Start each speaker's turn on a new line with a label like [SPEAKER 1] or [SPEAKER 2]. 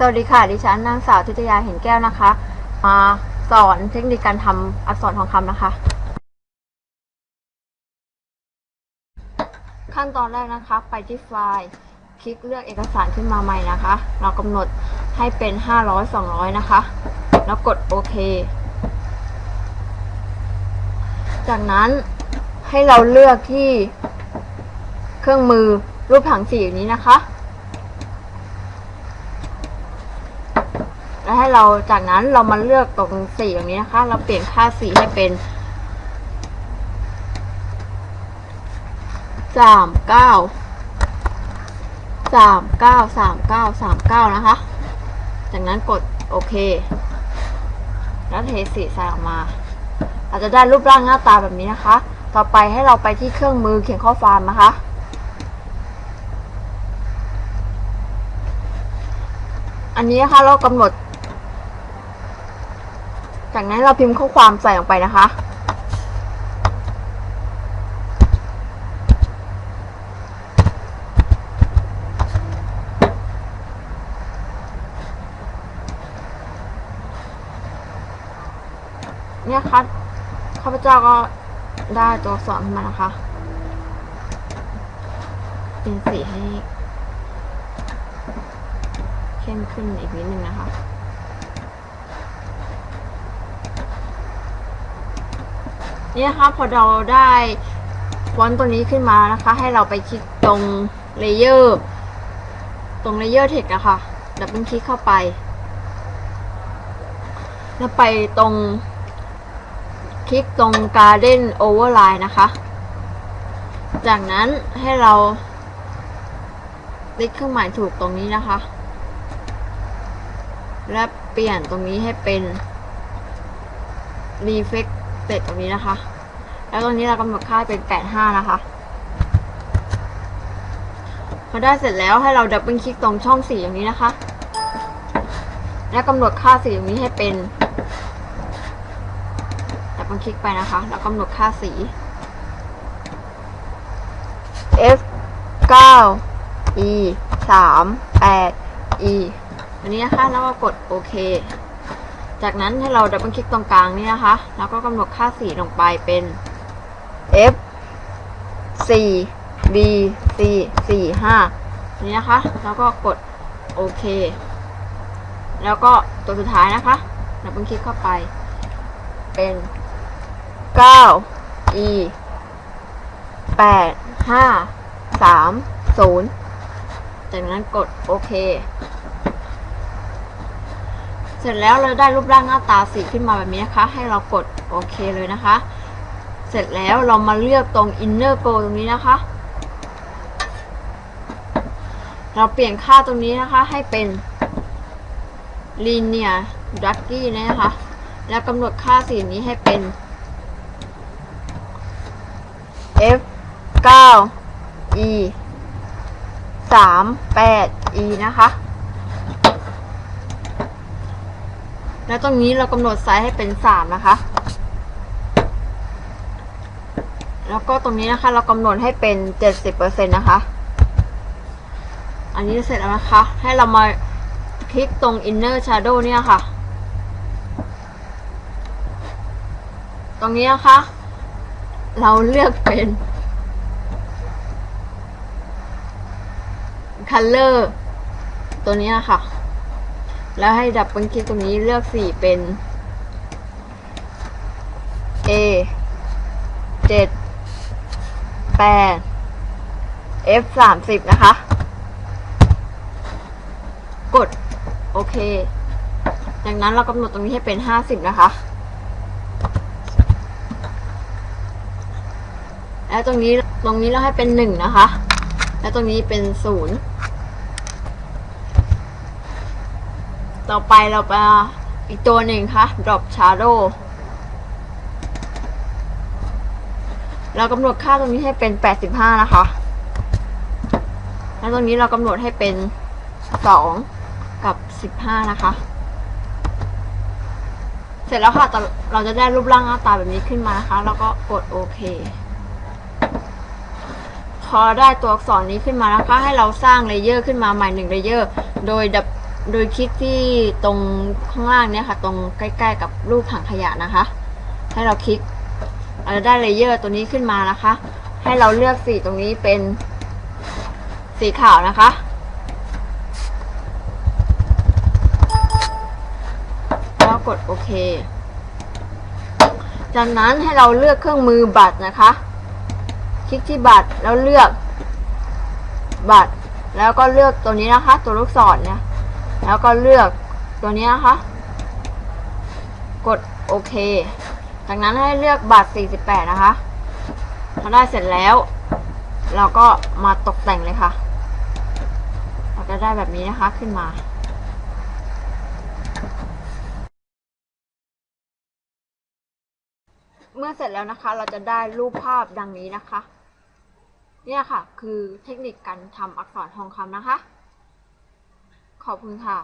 [SPEAKER 1] สวัสดีค่ะ ดิฉันนางสาวทิตยาเห็นแก้วนะคะ มาสอนเทคนิคการทำอักษรทองคำนะคะ ขั้นตอนแรกนะคะ ไปที่ไฟล์ คลิกเลือกเอกสารขึ้นมาใหม่นะคะ เรากำหนดให้เป็น 500 200 นะคะ แล้วกดโอเค จากนั้นให้เราเลือกที่เครื่องมือรูปถังสีอย่างนี้นะคะ แล้ว ให้เราจากนั้นเรามาเลือกตรงสีอย่างนี้นะคะ เราเปลี่ยนค่าสีให้เป็นสามเก้าสามเก้าสามเก้าสามเก้านะคะ จากนั้นกดโอเค แล้วเทสีใส่ออกมา อาจจะได้รูปร่างหน้าตาแบบนี้นะคะ ต่อไปให้เราไปที่เครื่องมือเขียนข้อความนะคะอันนี้นะคะเรากำหนด จากนั้นเราพิมพ์ข้อความใส่ลงไปนะคะ เนี่ยค่ะข้าพเจ้าก็ได้ตัวอักษรขึ้นมานะคะ เป็นสีให้เข้มขึ้นอีกนิดนึงนะคะ นี่นะคะพอเราได้ฟอนต์ตัวนี้ขึ้นมานะคะ ให้เราไปคลิกตรงเลเยอร์ตรงเลเยอร์เทคอะคะ่ะดับเบิลคลิกเข้าไป แล้วไปตรง คลิกตรง Garden Overline นะคะ จากนั้นให้เราคลิกเครื่องหมายถูกตรงนี้นะคะ และเปลี่ยนตรงนี้ให้เป็น Reflect เสร็จตรงนี้นะคะ แล้วตรงนี้เรากำหนดค่าเป็น85นะคะ พอได้เสร็จแล้วให้เราดับเบิลคลิกตรงช่องสีอย่างนี้นะคะ และกำหนดค่าสีอย่างนี้ให้เป็นดับเบิลคลิกไปนะคะ แล้วกำหนดค่าสี F 9 E 3 8 E อันนี้นะคะแล้วก็กดโอเค จากนั้นให้เราดับเบิลคลิกตรงกลางนี่นะคะ แล้วก็กำหนดค่าสีลงไปเป็น F 4 B C 4 5นี่นะคะ แล้วก็กดโอเค แล้วก็ตัวสุดท้ายนะคะ ดับเบิลคลิกเข้าไป เป็น 9 E 8 5 3 0จากนั้นกดโอเค เสร็จแล้วเราได้รูปร่างหน้าตาสีขึ้นมาแบบนี้นะคะ ให้เรากดโอเคเลยนะคะ เสร็จแล้วเรามาเลือกตรง inner go ตรงนี้นะคะ เราเปลี่ยนค่าตรงนี้นะคะให้เป็น linear d u c k y นะคะ แล้วกำหนดค่าสีนี้ให้เป็น f 9 e 3 8 e นะคะ แล้วตรงนี้เรากำหนดไซส์ให้เป็นสามนะคะ แล้วก็ตรงนี้นะคะ เรากำหนดให้เป็นเจ็ดสิบเปอร์เซ็นต์นะคะ อันนี้เสร็จแล้วนะคะ ให้เรามาคลิกตรง inner shadow เนี่ยค่ะ ตรงนี้นะคะ เราเลือกเป็น color ตัวนี้ค่ะ แล้วให้ดับเบิลคลิกตรงนี้เลือกสีเป็น A 7 8 F 30นะคะ กด โอเค จากนั้นเรากำหนดตรงนี้ให้เป็น50นะคะ แล้วตรงนี้ตรงนี้เราให้เป็น1นะคะ แล้วตรงนี้เป็น0 ต่อไปเราไปอีกตัวหนึ่งค่ะ drop shadow เรากำหนดค่าตรงนี้ให้เป็น 85 นะคะ แล้วตรงนี้เรากำหนดให้เป็น 2 กับ 15 นะคะ เสร็จแล้วค่ะเราจะได้รูปร่างหน้าตาแบบนี้ขึ้นมานะคะ แล้วก็กดโอเค พอได้ตัวอักษรนี้ขึ้นมานะคะให้เราสร้างเลเยอร์ขึ้นมาใหม่หนึ่งเลเยอร์ โดยดับ โดยคลิกที่ตรงข้างล่างเนี่ยค่ะ ตรงใกล้ ๆ กับรูปถังขยะนะคะ ให้เราคลิกเราจะได้เลเยอร์ตัวนี้ขึ้นมานะคะ ให้เราเลือกสีตรงนี้เป็นสีขาวนะคะ แล้วกดโอเค จากนั้นให้เราเลือกเครื่องมือบัตรนะคะ คลิกที่บัตรแล้วเลือกบัตร แล้วก็เลือกตัวนี้นะคะ ตัวลูกศรเนี่ย แล้วก็เลือกตัวนี้นะคะ กดโอเค จากนั้นให้เลือกบัตร 48 นะคะพอได้เสร็จแล้ว เราก็มาตกแต่งเลยค่ะ เราจะได้แบบนี้นะคะขึ้นมาเมื่อเสร็จแล้วนะคะ เราจะได้รูปภาพดังนี้นะคะ เนี่ยค่ะ คือเทคนิคการทำอักษรทองคำนะคะ ขอบคุณค่ะ